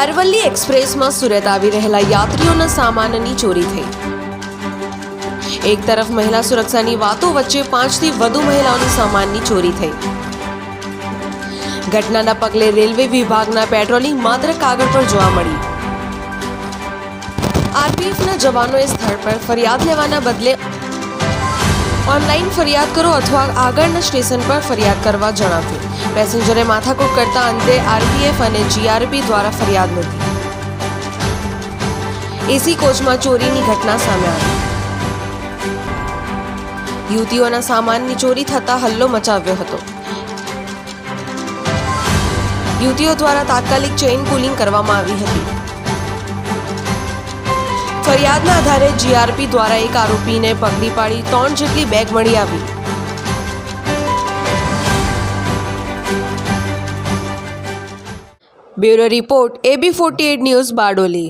અરવલ્લી એક્સપ્રેસમાં સુરત આવી રહેલા યાત્રીઓના સામાનની ચોરી થઈ. એક તરફ મહિલા સુરક્ષાની વાતો વચ્ચે પાંચથી વધુ મહિલાઓની સામાનની ચોરી થઈ. ઘટનાના પગલે રેલવે વિભાગના પેટ્રોલિંગ માત્ર કાગળ પર જોવા મળી. આરપીએફના જવાનોએ સ્થળ પર ફરિયાદ લેવાના બદલે ઓનલાઈન ફરિયાદ કરો અથવા આગળના સ્ટેશન પર ફરિયાદ કરવા જણાવ્યું. પેસેન્જરે માથાકૂટ કરતા અંતે આરપીએફ અને જીઆરપી દ્વારા ફરિયાદ નોંધી. એસી કોચમાં ચોરીની ઘટના સામે આવી. યુવતીઓના સામાનની ચોરી થતા હલ્લો મચાવ્યો હતો. યુવતીઓ દ્વારા તાત્કાલિક ચેઇન પુલિંગ કરવામાં આવી હતી. ફરિયાદના આધારે જીઆરપી દ્વારા એક આરોપીને પકડી પાડી ત્રણ જેટલી બેગ મળી આવી. Bureau report AB 48 news Bardoli